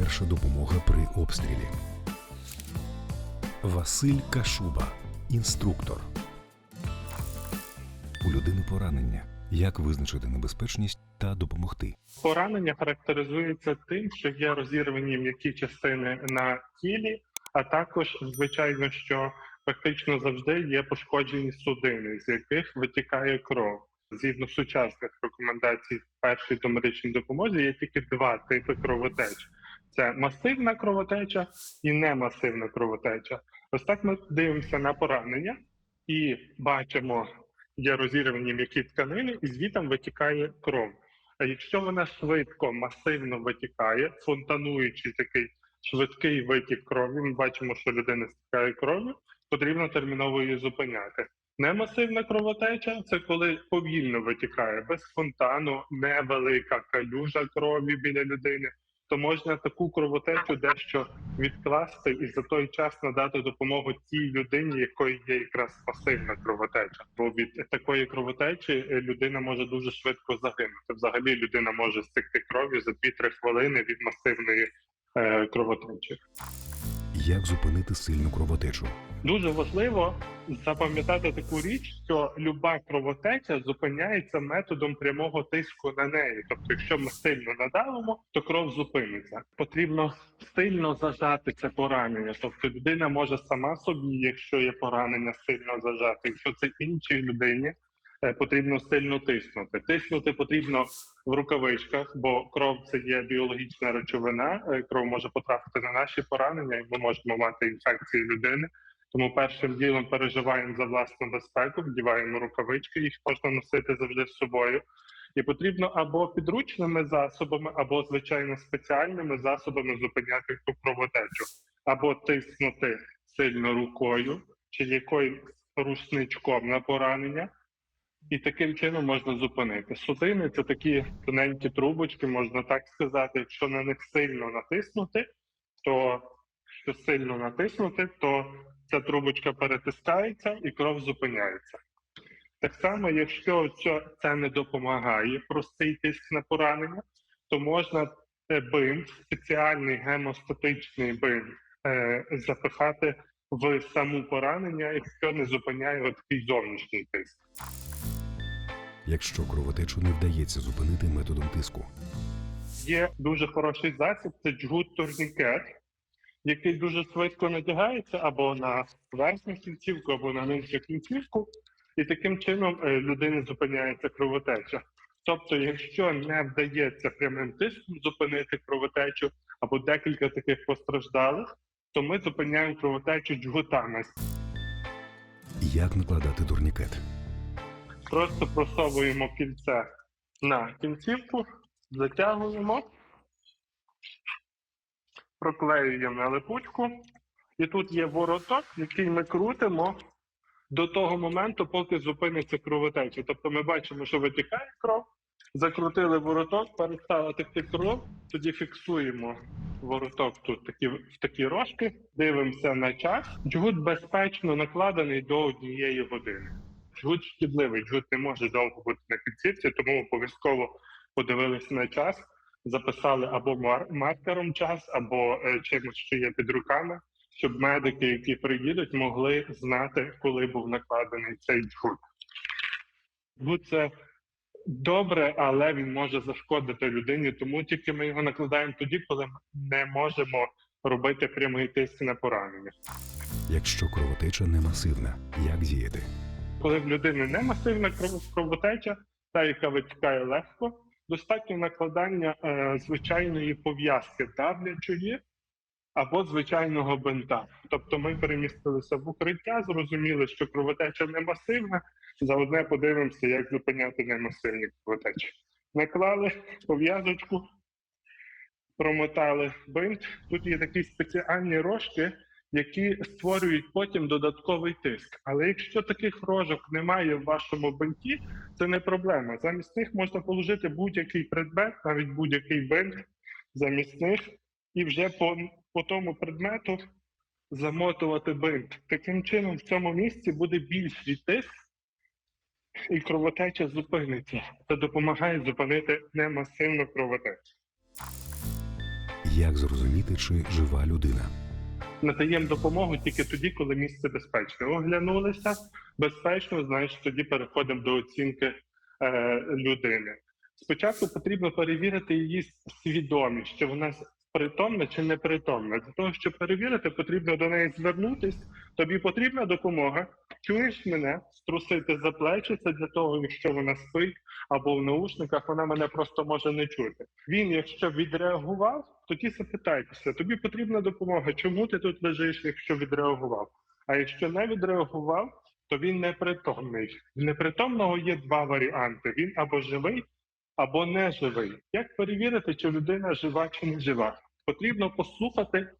Перша допомога при обстрілі. Василь Кашуба, інструктор. У людини поранення. Як визначити небезпечність та допомогти? Поранення характеризується тим, що є розірвані м'які частини на тілі, а також, звичайно, що практично завжди є пошкоджені судини, з яких витікає кров. Згідно сучасних рекомендацій першої домедичній допомозі, є тільки два типи кровотеч: це масивна кровотеча і немасивна кровотеча. Ось так ми дивимося на поранення і бачимо, є розірвані м'які тканини, і звітом витікає кров. А якщо вона швидко, масивно витікає, фонтануючи такий швидкий витік крові, ми бачимо, що людина стікає кров'ю, потрібно терміново її зупиняти. Немасивна кровотеча це коли повільно витікає без фонтану, невелика калюжа крові біля людини. То можна таку кровотечу дещо відкласти і за той час надати допомогу тій людині, якої є якраз пасивна кровотеча. Бо від такої кровотечі е, людина може дуже швидко загинути. Взагалі людина може стекти кров'ю за 2-3 хвилини від масивної е, кровотечі. Як зупинити сильну кровотечу? Дуже важливо запам'ятати таку річ, що люба кровотеча зупиняється методом прямого тиску на неї. Тобто, якщо ми сильно надавимо, то кров зупиниться. Потрібно сильно зажати це поранення. Тобто людина може сама собі, якщо є поранення, сильно зажати. Якщо це іншій людині, потрібно сильно тиснути. Тиснути потрібно в рукавичках, бо кров це є біологічна речовина. е, Кров може потрапити на наші поранення, і ми можемо мати інфекції людини. Тому першим ділом переживаємо за власну безпеку, вдіваємо рукавички, їх можна носити завжди з собою. І потрібно або підручними засобами, або звичайно спеціальними засобами зупиняти цю кровотечу, або тиснути сильно рукою чи якоюсь рушничком на поранення, і таким чином можна зупинити. Судини це такі тоненькі трубочки, можна так сказати. Якщо на них сильно натиснути, то якщо сильно натиснути, то ця трубочка перетискається і кров зупиняється. Так само, якщо це- це не допомагає, простий тиск на поранення, то можна е, бинт, спеціальний гемостатичний бинт, е, запихати в саму поранення, якщо не зупиняє такий зовнішній тиск. Якщо кровотечу не вдається зупинити методом тиску. Є дуже хороший засіб, це джгут турнікет, який дуже швидко надягається або на верхню кінцівку, або на нижню кінцівку, і таким чином е, людини зупиняється кровотеча. Тобто, якщо не вдається прямим тиском зупинити кровотечу або декілька таких постраждалих, то ми зупиняємо кровотечу джгутами. Як накладати турнікет? Просто просовуємо кільце на кінцівку, затягуємо, проклеюємо на липучку, і тут є вороток, який ми крутимо до того моменту, поки зупиниться кровотеча. Тобто ми бачимо, що витікає кров, закрутили вороток, перестала текти кров, тоді фіксуємо вороток тут такі, в такі рожки, дивимося на час. Джгут безпечно накладений до однієї години. Джгут шкідливий, джгут не може довго бути на кінцівці, тому обов'язково подивилися на час, записали або мар- маркером час, або е, чимось, що є під руками, щоб медики, які приїдуть, могли знати, коли був накладений цей джгут. Джгут це добре, але він може зашкодити людині, тому тільки ми його накладаємо тоді, коли не можемо робити прямий тиск на поранення. Якщо кровотеча не масивна, як діяти? Коли в людини не масивна кровотеча, та яка витікає легко, достатньо накладання е, звичайної пов'язки давлячої або звичайного бинта. Тобто ми перемістилися в укриття, зрозуміли, що кровотеча не масивна. Заодне подивимося, як зупиняти немасивні кровотечі. Наклали пов'язочку, промотали бинт. Тут є такі спеціальні рожки, які створюють потім додатковий тиск. Але якщо таких рожок немає в вашому бинті, це не проблема. Замість них можна положити будь-який предмет, навіть будь-який бинт замість них, і вже по, по тому предмету замотувати бинт. Таким чином, в цьому місці буде більший тиск, і кровотеча зупиниться. Це допомагає зупинити немасивну кровотечу. Як зрозуміти, чи жива людина? Надаємо допомогу тільки тоді, коли місце безпечне. Оглянулися безпечно, значить тоді переходимо до оцінки е, людини. Спочатку потрібно перевірити її свідомість, чи вона притомна чи непритомна. Для того, щоб перевірити, потрібно до неї звернутись. Тобі потрібна допомога. Чуєш мене, струсити за плечі. Це для того, якщо вона спить або в наушниках, вона мене просто може не чути. Він, якщо відреагував, тоді запитайтеся, тобі потрібна допомога. Чому ти тут лежиш, якщо відреагував? А якщо не відреагував, то він непритомний. В непритомного є два варіанти: він або живий, або не живий. Як перевірити, чи людина жива чи не жива? Потрібно послухати,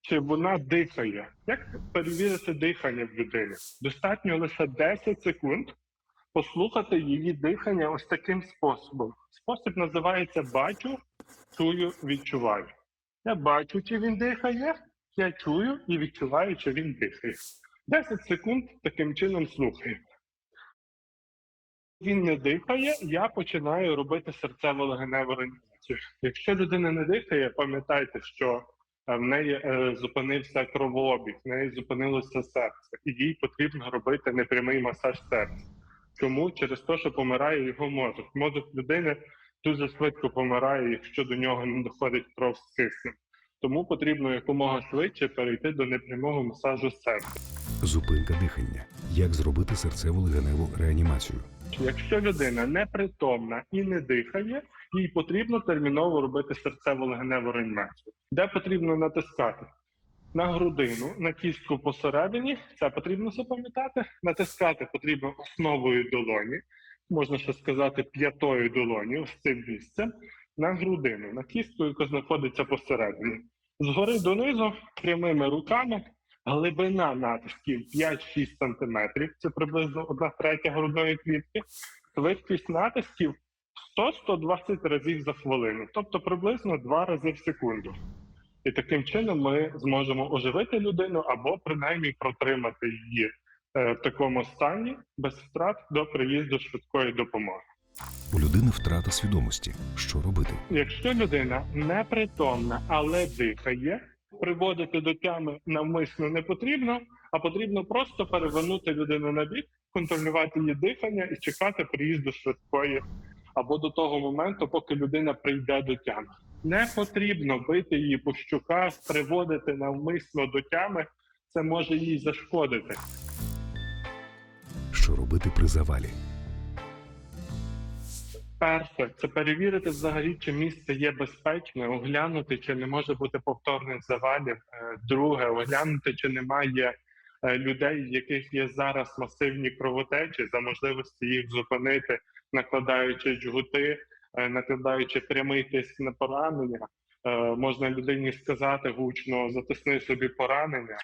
чи вона дихає. Як перевірити дихання в людини? Достатньо лише 10 секунд послухати її дихання ось таким способом. Спосіб називається бачу, чую, відчуваю. Я бачу, чи він дихає, я чую і відчуваю, чи він дихає. 10 секунд таким чином слухаю. Він не дихає, я починаю робити серцево-легеневу реанімацію. Якщо людина не дихає, пам'ятайте, що е, в неї е, зупинився кровообіг, в неї зупинилося серце, і їй потрібно робити непрямий масаж серця. Чому? Через те, що помирає його мозок. Мозок людини дуже швидко помирає, якщо до нього не доходить кров з киснем. Тому потрібно якомога швидше перейти до непрямого масажу серця. Зупинка дихання. Як зробити серцево-легеневу реанімацію? Якщо людина непритомна і не дихає, їй потрібно терміново робити серцево-легеневу реанімацію. Де потрібно натискати? На грудину, на кістку посередині, це потрібно запам'ятати. Натискати потрібно основою долоні, можна ще сказати п'ятою долоні, ось цим місцем, на грудину, на кістку, яка знаходиться посередині. Згори донизу прямими руками глибина натисків 5-6 см, це приблизно 1 третя грудної клітки, швидкість натисків 100-120 разів за хвилину, тобто приблизно 2 рази в секунду. І таким чином ми зможемо оживити людину або принаймні протримати її е, в такому стані без втрат до приїзду швидкої допомоги. У людини втрата свідомості. Що робити? Якщо людина непритомна, але дихає, приводити до тями навмисно не потрібно, а потрібно просто перевернути людину на бік, контролювати її дихання і чекати приїзду швидкої або до того моменту, поки людина прийде до тями. Не потрібно бити її по щуках, приводити навмисно до тями. Це може їй зашкодити. Що робити при завалі? Перше, це перевірити взагалі, чи місце є безпечне, оглянути, чи не може бути повторних завалів. Е, Друге, оглянути, чи немає е, людей, в яких є зараз масивні кровотечі, за можливості їх зупинити, накладаючи джгути, е, накладаючи прямий тиск на поранення. Можна людині сказати гучно, затисни собі поранення.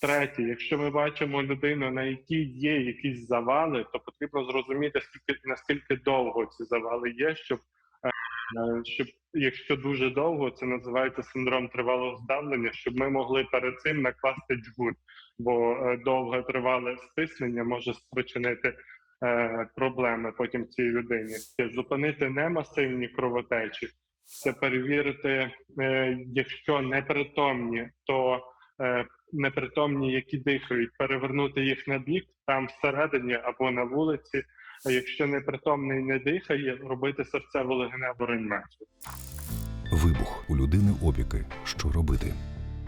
Третє, якщо ми бачимо людину, на якій є якісь завали, то потрібно зрозуміти, скільки наскільки довго ці завали є, щоб е, щоб якщо дуже довго, це називається синдром тривалого здавлення, щоб ми могли перед цим накласти джгут, бо е, довге тривале стиснення може спричинити е, проблеми потім цій людині. Це Зупинити немасивні кровотечі, це перевірити, е, якщо непритомні, то е, непритомні, які дихають, перевернути їх на бік там всередині або на вулиці. А якщо непритомний не дихає, робити серцево-легеневу реанімацію. Вибух у людини опіки. Що робити?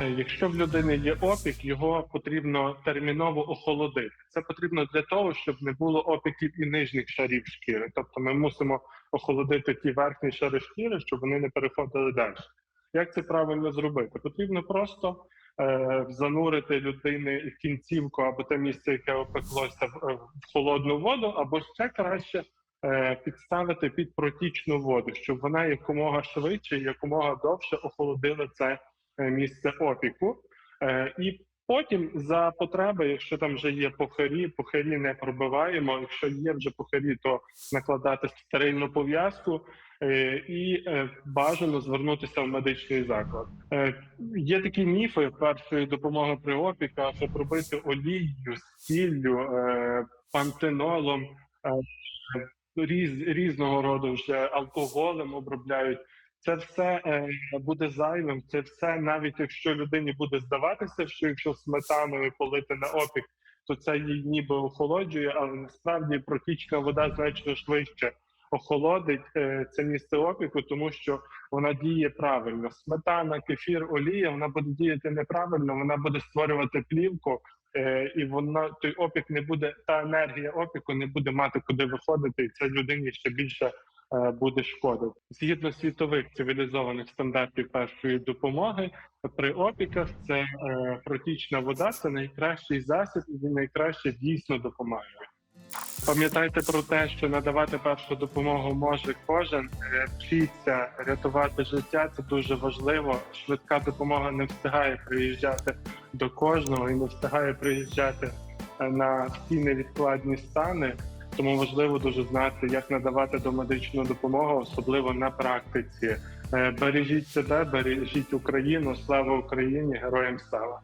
Е, Якщо в людини є опік, його потрібно терміново охолодити. Це потрібно для того, щоб не було опіків і нижніх шарів шкіри. Тобто ми мусимо охолодити ті верхні шари шкіри, щоб вони не переходили далі. Як це правильно зробити? Потрібно просто е, занурити людини кінцівку або те місце, яке опеклося в, е, холодну воду, або ще краще е, підставити під протічну воду, щоб вона якомога швидше, якомога довше охолодила це е, місце опіку. Е, і потім за потреби, якщо там вже є похарі, похарі не пробиваємо. Якщо є вже похарі, то накладати стерильну пов'язку. Е, І е, бажано звернутися в медичний заклад. Е, Є такі міфи першої допомоги при опіках, щоб робити олією, сіллю, пантенолом, різ, різного роду вже алкоголем обробляють Це все е, буде зайвим. Це все, навіть якщо людині буде здаватися, що якщо сметаною полити на опік, то це її ніби охолоджує, але насправді протічна вода значно швидше охолодить е, це місце опіку, тому що вона діє правильно. Сметана, кефір, олія вона буде діяти неправильно, вона буде створювати плівку, е, і вона той опік не буде. Та енергія опіку не буде мати куди виходити, і це людині ще більше буде шкодити. Згідно світових цивілізованих стандартів першої допомоги при опіках, це е, протічна вода, це найкращий засіб, і він найкраще дійсно допомагає. Пам'ятайте про те, що надавати першу допомогу може кожен. Е, Вчіться рятувати життя. Це дуже важливо. Швидка допомога не встигає приїжджати до кожного і не встигає приїжджати е, на всі невідкладні стани. Тому важливо дуже знати, як надавати домедичну допомогу, особливо на практиці. Е, Бережіть себе, бережіть Україну. Слава Україні! Героям слава!